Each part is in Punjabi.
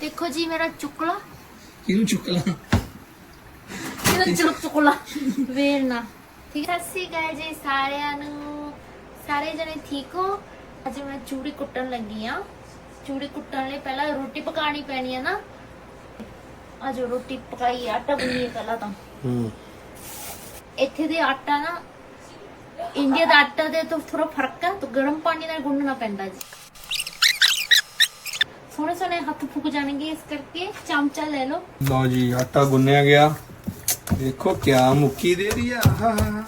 ਦੇਖੋ ਜੀ ਮੇਰਾ ਚੁਕਲਾ। ਕਿਹਨੂੰ ਚੁੱਕਲਾ? ਮੇਰਾ ਚੁਕ ਚੁਕਲਾ। ਵੇਰਨਾ ਠੀਕ ਹੈ। ਸਤਿ ਸ਼੍ਰੀ ਅਕਾਲ ਜੀ ਸਾਰਿਆਂ ਨੂੰ। ਸਾਰੇ ਜਣੇ ਠੀਕ ਹੋ? ਅੱਜ ਮੈਂ ਚੂੜੀ ਕੁੱਟਣ ਲੱਗੀ ਆ। ਚੂੜੀ ਕੁੱਟਣ ਲਈ ਪਹਿਲਾਂ ਰੋਟੀ ਪਕਾਣੀ ਪੈਣੀ ਹੈ ਨਾ। ਅੱਜ ਰੋਟੀ ਪਕਾਈ ਆਟਾ ਗੁੰਨੀਏ ਪਹਿਲਾਂ ਤਾਂ। ਹੂੰ। ਇੱਥੇ ਦੇ ਆਟਾ ਨਾ ਇੰਡੀਆ ਦਾ ਆਟਾ ਦੇ ਤੋਂ ਥੋੜਾ ਫ਼ਰਕ ਹੈ ਤਾਂ ਗਰਮ ਪਾਣੀ ਨਾਲ ਗੁੰਨਣਾ ਪੈਂਦਾ ਜੀ। ਸੋਹਣੇ ਸੋਹਣੇ ਹੱਥ ਫੁੱਕ ਜਾਣਗੇ ਇਸ ਕਰਕੇ ਚਮਚਾ ਲੈ ਲਓ। ਲਓ ਜੀ ਆਟਾ ਗੁੰਨਿਆ ਗਿਆ। ਦੇਖੋ ਕਿਆ ਮੁੱਕੀ ਦੇ ਰਹੀ ਆ। ਆਹਾ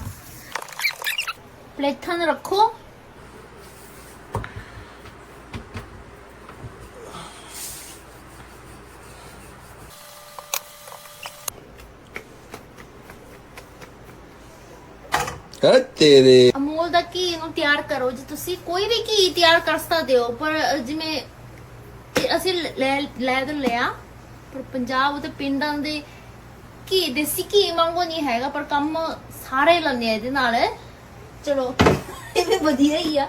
ਪਲੇਥਾਂ ਨੂੰ ਰੱਖੋ। ਹੈ ਤੇਰੇ। ਅਮੂਲ ਦਾ ਘੀ ਨੂੰ ਤਿਆਰ ਕਰੋ ਜੇ ਤੁਸੀਂ। ਕੋਈ ਵੀ ਘੀ ਤਿਆਰ ਕਰ ਸਕਦੇ ਹੋ ਪਰ ਜਿਵੇਂ ਅਸੀਂ ਲੈ ਲੈ ਤਾਂ ਲਿਆ ਪਰ ਪੰਜਾਬ ਤੇ ਪਿੰਡਾਂ ਦੇ ਘੀ ਦੇਸੀ ਘੀ ਵਾਂਗੂ ਨਹੀਂ ਹੈਗਾ ਪਰ ਕੰਮ ਸਾਰੇ ਆ ਇਹਦੇ ਨਾਲ। ਚਲੋ ਇਹ ਵੀ ਵਧੀਆ ਹੀ ਆ।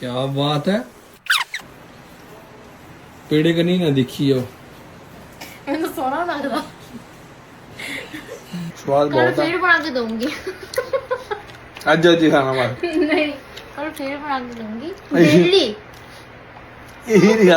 ਕਿਆ ਬਾਤ ਹੈ। ਪੇੜੇ ਕਨੀ ਨਾ ਦੇਖੀਓ ਮੈਨੂੰ ਸੋਹਣਾ ਲੱਗਦਾ। ਸਵਾਦ ਕੱਲ ਬਹੁਤ ਆ। ਫੇਰ ਬਣਾ ਕੇ ਦਊਂਗੀ। ਅੱਜ ਅੱਜ ਹੀ ਖਾਣਾ ਮਾਰ ਨਹੀਂ ਕੱਲ ਫੇਰ ਬਣਾ ਕੇ ਦਊਂਗੀ। ਦਿੱਲੀ। ਇਹ ਨਹੀਂ